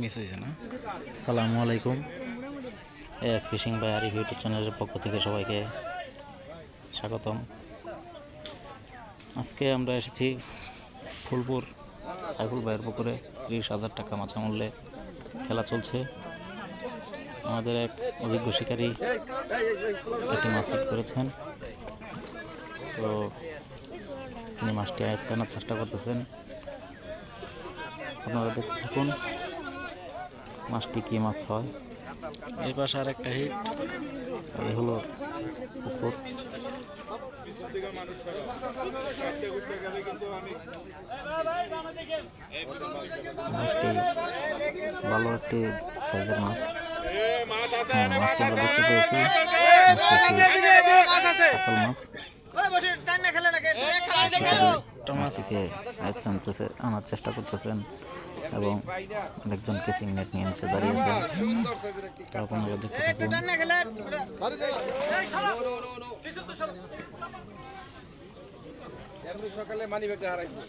Miss হয়েছে না? সালামু আলাইকুম। S fishing by Arif YouTube চ্যানেলের পক্ষ থেকে সবাইকে স্বাগতম। আজকে আমরা এসেছি ফুলপুর সাইফুল ভাইয়ের পুকুরে। ত্রিশ হাজার টাকা মাছা মূল্যে খেলা চলছে। আমাদের এক অভিজ্ঞ শিকারী একটি মাছ করেছেন। তো তিনি মাছটি আয়ত্ত আনার চেষ্টা করতেছেন। আপনারা দেখতে থাকুন। মাছটি কী মাছ হয়? এই পাশে আর একটা হিট। এই হলো পুকুর। মাছটি ভালো একটি সাইজের মাছ। হ্যাঁ মাছটি আমরা দেখতে পেয়েছি। মাছটি একটি কাতল মাছ। মাছটিকে আনতেছে আনার চেষ্টা করতেছেন এবং একজন সিগনেট নেট নিয়ে নিচে দাঁড়িয়েছেন তো আপনারা দেখতে থাকুন সকালে মানি ব্যাগটা হারাইছি।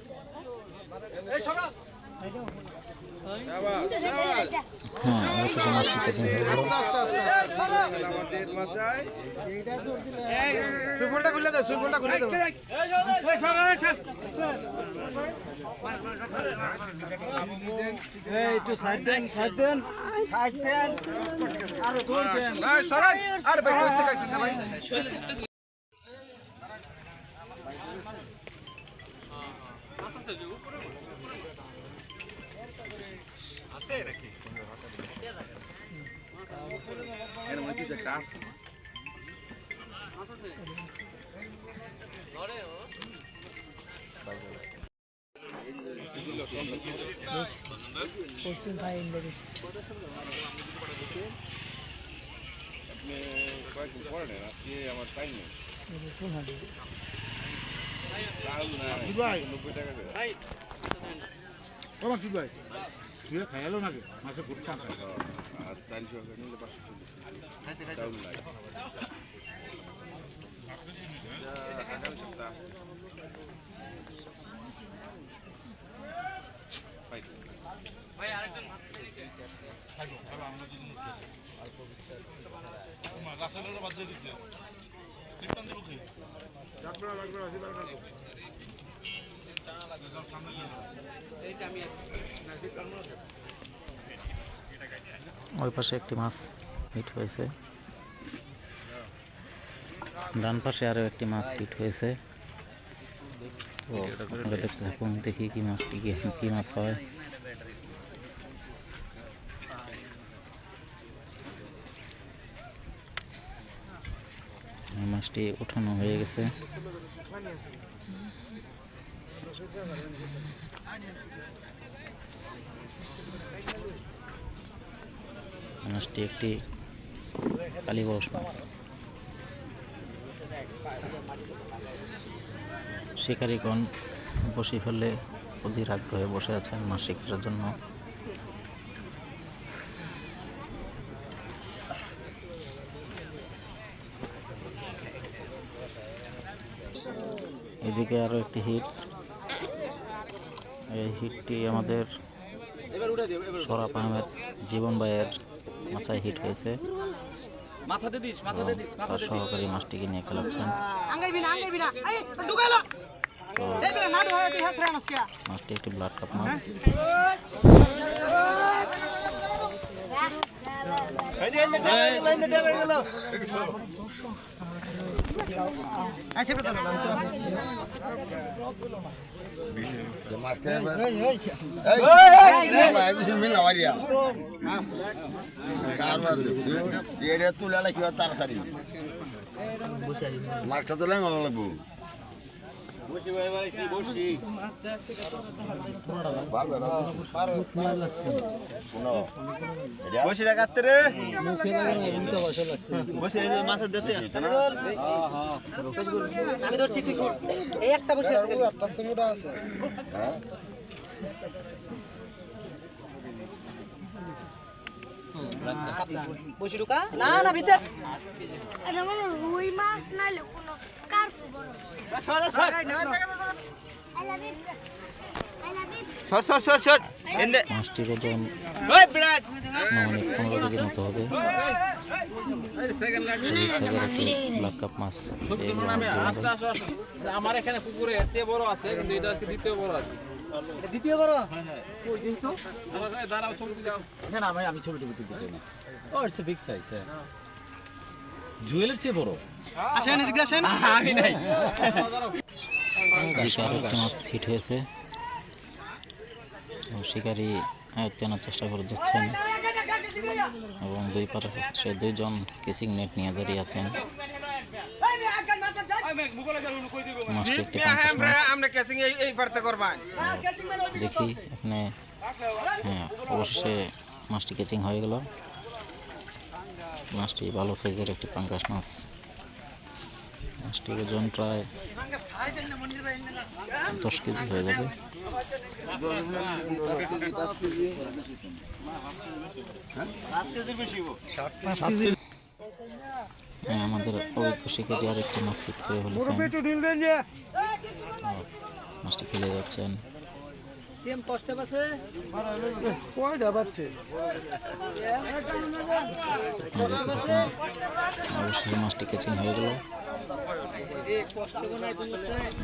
হ্যাঁ অবশেষে মাছটি কেচিং হয়ে গেল সুইফলটা খুলে দাও সুইফলটা খুলে দাও একটু সাইড দেন সাইড দেন। সাইড দেন। আরে দূর দেন। না সরান আরে ভাই কই থেকে না ভাই? একটা আছে পোস্টিং ভাই ইন্ডিয়া আপনি কয়েকদিন পরে নেন আজকে আমার টাইম নেই চুন হাঁটি ভাই। নব্বই টাকা করে তোমার কি ভাই তুই খাইলো নাকি মাছের খুব আর চারশো টাকা নিলে পাঁচশো চল্লিশ চাউল নাই। আগামী সপ্তাহে আসছে। পাইকারি। ওই পাশে একটি মাছ হিট হয়েছে। ডান পাশে আরও একটি মাছ হিট হয়েছে। তো আপনারা দেখতে থাকুন, দেখি কি মাছটি কি কী মাছ হয়। মাছটি উঠানো হয়ে গেছে। মাছটি একটি কালীবাউস মাছ। শিকারীগণ বসে ফেললে অধীর আগ্রহে বসে আছেন মাছ শিকারের জন্য। এদিকে আরও একটি হিট। এই হিটটি আমাদের সরাপ আহমেদ জীবন ভাইয়ের মাথায় হিট হয়েছে। মাথাতে দিস তো তার সহকারী মাছটিকে নিয়ে খেলাচ্ছেন। হয় মাছটি একটি ব্লাড কাপ মাছ। বেটা তাড়াতাড়ি মাছটা তো লাগবো বসে রাখাতে রে বসে মাথা দিতে আমি ধরছি তুই এই একটা বসে আছে বসে ঢুকা। না না ভিতর। রুই মাছ নাইলে কোনো ওজন পনেরো কেজির মতো হবে। ব্ল্যাক কাপ মাছ। আমার এখানে পুকুরে এর চেয়ে বড় আছে কিন্তু এটা দ্বিতীয় বড় আছে। দ্বিতীয় বড়? ওই কিন্তু দাঁড়াও ছবি দাও না ভাই আমি ছবি টবি তুলতে চাই না। ও ইটস এ বিগ সাইজ হ্যাঁ। জুয়েলের চেয়ে বড়? আসেন এদিকে আসেন। আমি নাই। এদিকে আরও একটি মাছ হিট হয়েছে। ও শিকারি আয়ত্তে আনার চেষ্টা করে যাচ্ছেন। এবং দুই পারে সে দুইজন কিসিং নেট নিয়ে দাঁড়িয়ে আছেন। পারতে করবান দেখি এখানে হ্যাঁ অবশেষে মাছটি কেচিং হয়ে গেল। মাছটি ভালো সাইজের একটি পাঙ্কাশ মাছ। মাছটির ওজন প্রায় দশ কেজি হয়ে যাবে। হ্যাঁ আমাদের অভিজ্ঞ আর একটি মাছ হিট করে ফেলেছেন। মাছটি খেলে যাচ্ছেন। সেম কষ্ট পাচ্ছে? কয়টা আপনারা দেখতে মাছটি কেচিং হয়ে গেল।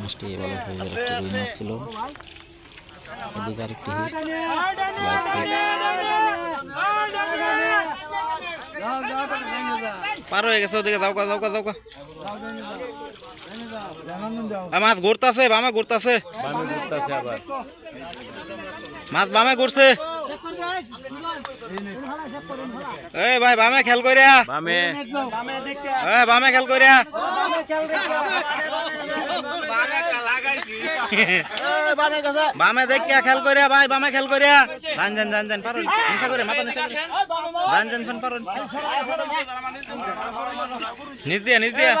মাছটি ভালো হয়ে গেল একটি রুই মাছ ছিল। এদিকে আরেকটি পার হয়ে গেছে ওদিকে যাও যাও যাও যাও মাছ ঘুরতাছে বামে ঘুরতাছে। বামে ঘুরতাছে আবার। মাছ বামে ঘুরছে। এই ভাই বামে খেল কইরা। বামে। এই বামে খেল কইরা। বামে দেখ খেল কইরা ভাই বামে খেল কইরা। জান জান জান জান পারুন। নিচা করে মাথা নিচা করে। জান জান ফান পারুন। নিচ দিয়া নিচ দিয়া।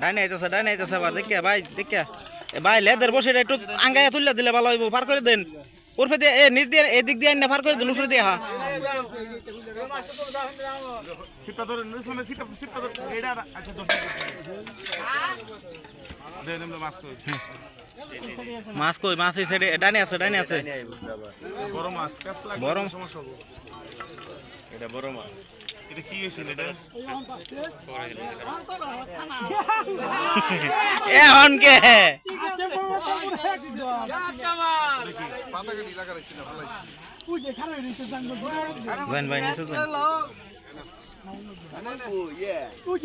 ডাইনে আইতাছে ডাইনে আইতাছে আবার। দেখিয়া ভাই দেখিয়া। এ ভাই লেদের বসে এটা একটু আঙ্গায় তুললে দিলে ভালো হইব পার করে দেন। উর্ফে দিয়ে এ নিচ দিয়ে এদিক দিয়ে আইনা পার করে দেন উপরে দিয়ে হা। সিটটা ধরে নিউজিল্যান্ডে সিটটা সিটটা ধরে এটা আচ্ছা ধর দেন আমরা মাছ কই? মাছ কই মাছ। এই সাইডে ডাইনে আছে ডাইনে আছে বড় মাছ কাজ লাগে বড়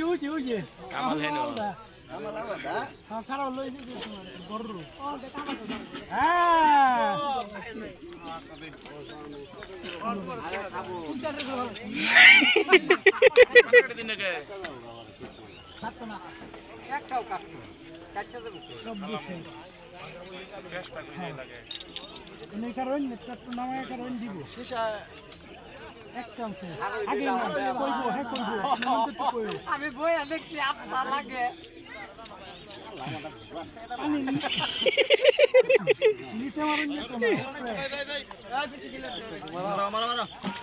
সমস্যা হবে এটা বড় মাছ এটা কি হয়েছিল এটা এ হন কে পাতা কাটি লাগা আমি বইয়া দেখছি আপসা লাগে।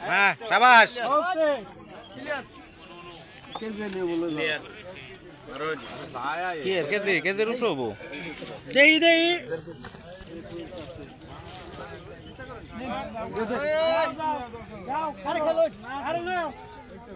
হ্যাঁ সাবাস। কি এর কেজি কেজির উপরে হব দেই। দেই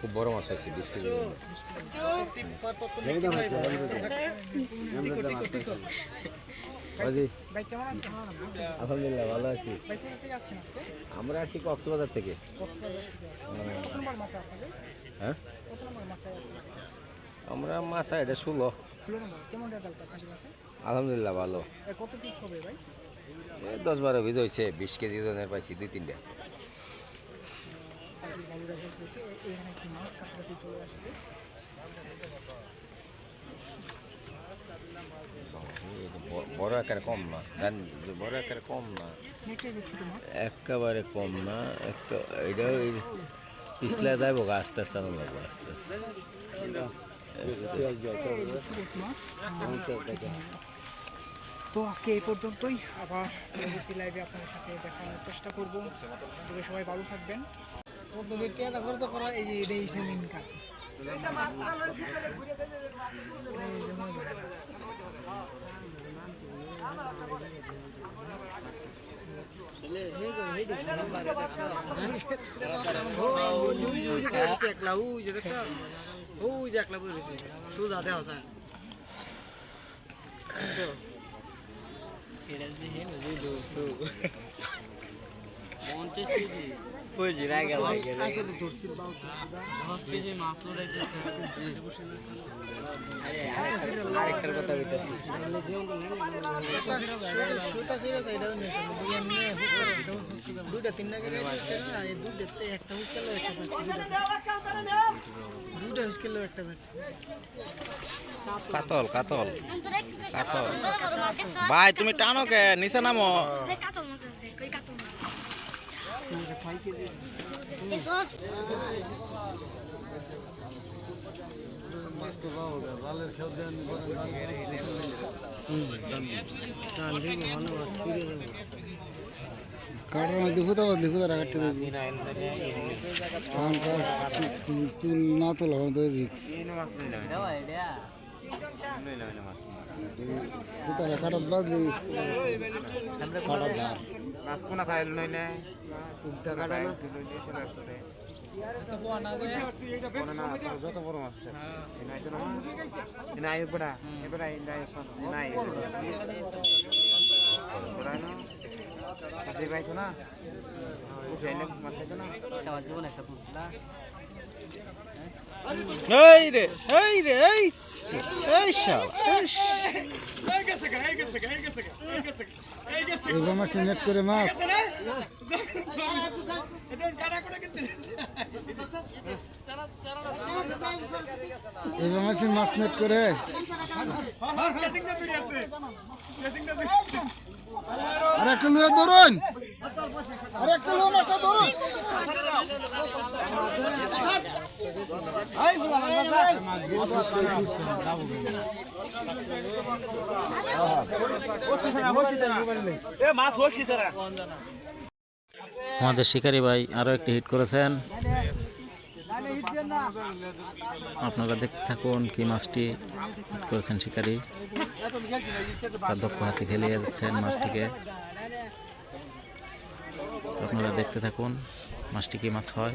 খুব বড় মাছ আছে বিশ কেজি। আলহামদুলিল্লাহ ভালো আছি। আমরা আসছি কক্সবাজার থেকে। হ্যাঁ? আমরা মাছ এটা ষোলো। আলহামদুলিল্লাহ ভালো। এ দশ বারো ভিজ হয়েছে বিশ কেজি ওজনের পাইছি দুই তিনটা। একেবারে কম না, একটা এটা ওই পিছলে যাইব আস্তে আস্তে আনন্দ লাগবো আস্তে আস্তে। তো আজকে এই পর্যন্তই, আবার পরবর্তী লাইভে আপনাদের সাথে দেখানোর চেষ্টা করব। সবাই ভালো থাকবেন। করা এই যে সেমিন কাজ একলা ওই যে দেখছ ওই যে একলা বই রয়েছে সুদা দেওয়া যায় আরেকটার কথা বলতেছি দুইটা তিনটা করে দুইটা একটা হুসকেল দুইটা হুসকেল একটা কাতল কাতল। কাতল। কাতল ভাই তুমি টানো কে? নিচে নামো। কাতল কাটার মধ্যে ফুটা বাদলি ফুটাটা কাটতে দেবো তুই না তোলা তো রিক্স ফুটাটা কাটার বাদলি কাটার ধার মাছ কোনা খাইল নইলে উল্টা কাটা না? যত বড় মাছ নাই এপড়া এপড়া নাই মাছে পাইতো না? বুঝাইলে মাছ জীবন একটা বুঝলা এই রে এই রে, এই এই শালা শ- এবার নেট করে মাছ। এবার মাসে মাছ নেট করে। আরে একটা লুয়ে ধরুন। আরে একটা লুয়ে মাছটা আমাদের শিকারি ভাই আরও একটি হিট করেছেন। আপনারা দেখতে থাকুন কি মাছটি হিট করেছেন শিকারি। তার দক্ষ হাতে খেলিয়ে যাচ্ছেন মাছটিকে। আপনারা দেখতে থাকুন মাছটি কি মাছ হয়।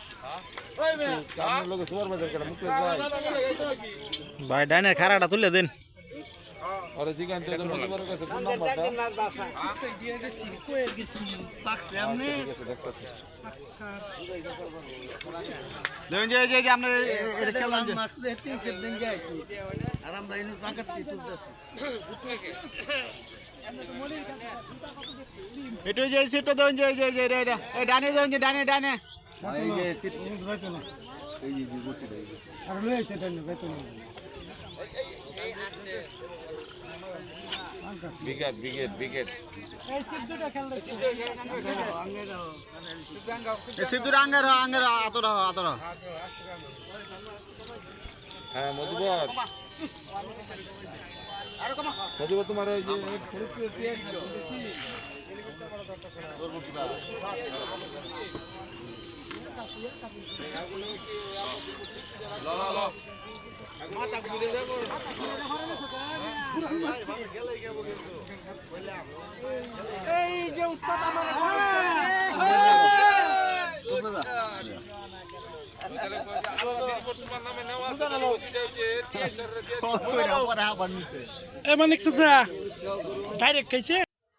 ভাই ডাইনের খারাটা তুলে দিন। ওরে জিগান তো মুজিবরের কাছে ফোন নাম্বারটা? দিয়ে গেছি কয়ে গেছি পাকছে আপনি দেখতাছি দেখুন যে যে যে এটা খেলাম যে মাসলে তিন চার দিন আর তুলতেছি এটা যে যে যে ডানে যে ডানে ডানে। আর বেতন। বিকেট বিকেট বিকেট এই সিদ্ধুর আঙ্গের আঙ্গের আতর আতর হ্যাঁ। মজিবর মজিবর তোমার ওই যে এই যে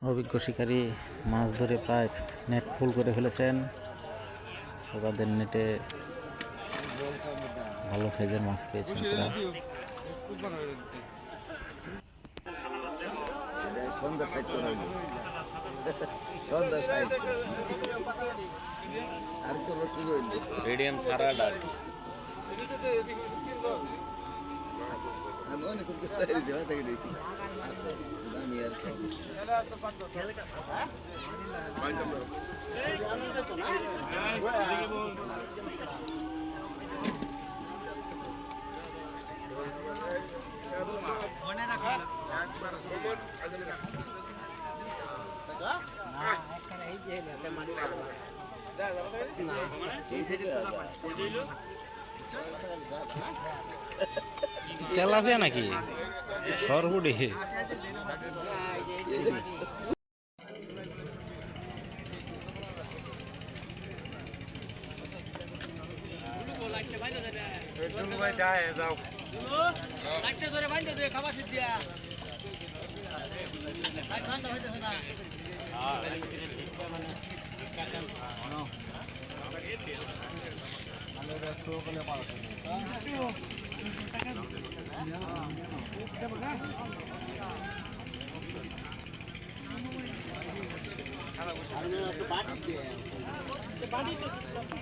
অভিজ্ঞ শিকারী মাছ ধরে প্রায় নেট ফুল করে ফেলেছেন। ওদের নেটে ভালো সাইজের মাছ পেয়েছেন তারা। সন্ধ্যা সাইড করে হইল। সন্ধ্যা সাইড আর কোন শুরু হইল মিডিয়াম সারাটা আমি অনেক করতে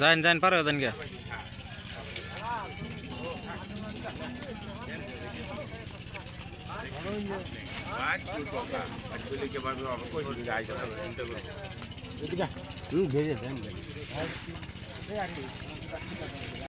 যান যাইন পারো জান গা